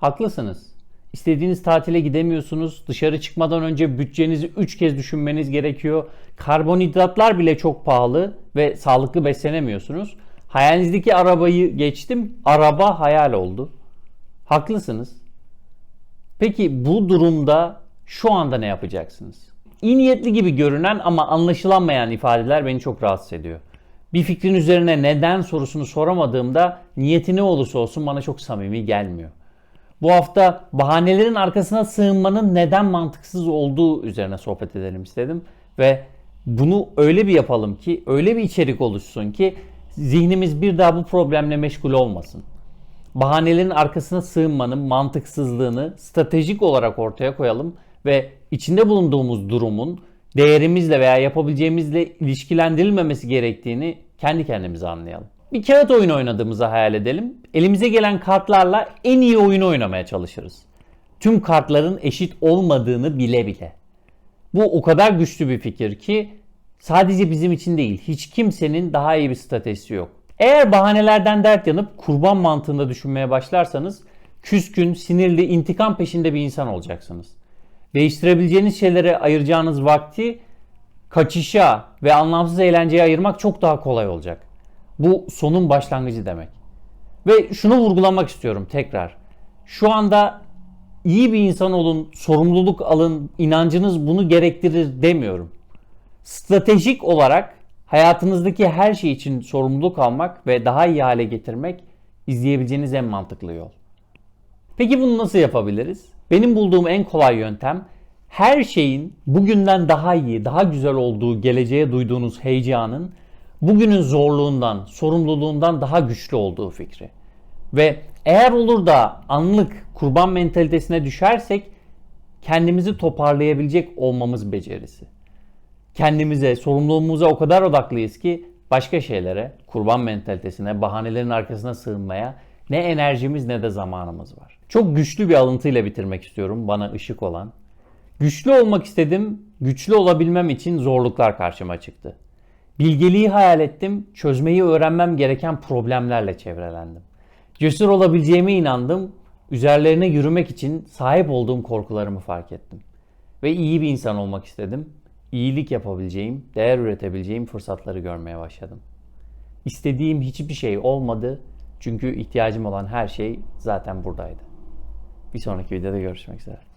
Haklısınız. İstediğiniz tatile gidemiyorsunuz. Dışarı çıkmadan önce bütçenizi 3 kez düşünmeniz gerekiyor. Karbonhidratlar bile çok pahalı ve sağlıklı beslenemiyorsunuz. Hayalinizdeki arabayı geçtim. Araba hayal oldu. Haklısınız. Peki bu durumda şu anda ne yapacaksınız? İyi niyetli gibi görünen ama anlaşılanmayan ifadeler beni çok rahatsız ediyor. Bir fikrin üzerine neden sorusunu soramadığımda niyeti ne olursa olsun bana çok samimi gelmiyor. Bu hafta bahanelerin arkasına sığınmanın neden mantıksız olduğu üzerine sohbet edelim istedim. Ve bunu öyle bir yapalım ki, öyle bir içerik oluşsun ki zihnimiz bir daha bu problemle meşgul olmasın. Bahanelerin arkasına sığınmanın mantıksızlığını stratejik olarak ortaya koyalım ve içinde bulunduğumuz durumun değerimizle veya yapabileceğimizle ilişkilendirilmemesi gerektiğini kendi kendimize anlayalım. Bir kağıt oyunu oynadığımızı hayal edelim. Elimize gelen kartlarla en iyi oyunu oynamaya çalışırız. Tüm kartların eşit olmadığını bile bile. Bu o kadar güçlü bir fikir ki sadece bizim için değil, hiç kimsenin daha iyi bir stratejisi yok. Eğer bahanelerden dert yanıp kurban mantığında düşünmeye başlarsanız küskün, sinirli, intikam peşinde bir insan olacaksınız. Değiştirebileceğiniz şeylere ayıracağınız vakti kaçışa ve anlamsız eğlenceye ayırmak çok daha kolay olacak. Bu sonun başlangıcı demek. Ve şunu vurgulamak istiyorum tekrar. Şu anda iyi bir insan olun, sorumluluk alın, inancınız bunu gerektirir demiyorum. Stratejik olarak hayatınızdaki her şey için sorumluluk almak ve daha iyi hale getirmek izleyebileceğiniz en mantıklı yol. Peki bunu nasıl yapabiliriz? Benim bulduğum en kolay yöntem her şeyin bugünden daha iyi, daha güzel olduğu geleceğe duyduğunuz heyecanın bugünün zorluğundan, sorumluluğundan daha güçlü olduğu fikri. Ve eğer olur da anlık kurban mentalitesine düşersek kendimizi toparlayabilecek olmamız becerisi. Kendimize, sorumluluğumuza o kadar odaklıyız ki başka şeylere, kurban mentalitesine, bahanelerin arkasına sığınmaya ne enerjimiz ne de zamanımız var. Çok güçlü bir alıntıyla bitirmek istiyorum bana ışık olan. Güçlü olmak istedim, güçlü olabilmem için zorluklar karşıma çıktı. Bilgeliği hayal ettim, çözmeyi öğrenmem gereken problemlerle çevrelendim. Cesur olabileceğime inandım, üzerlerine yürümek için sahip olduğum korkularımı fark ettim. Ve iyi bir insan olmak istedim. İyilik yapabileceğim, değer üretebileceğim fırsatları görmeye başladım. İstediğim hiçbir şey olmadı çünkü ihtiyacım olan her şey zaten buradaydı. Bir sonraki videoda görüşmek üzere.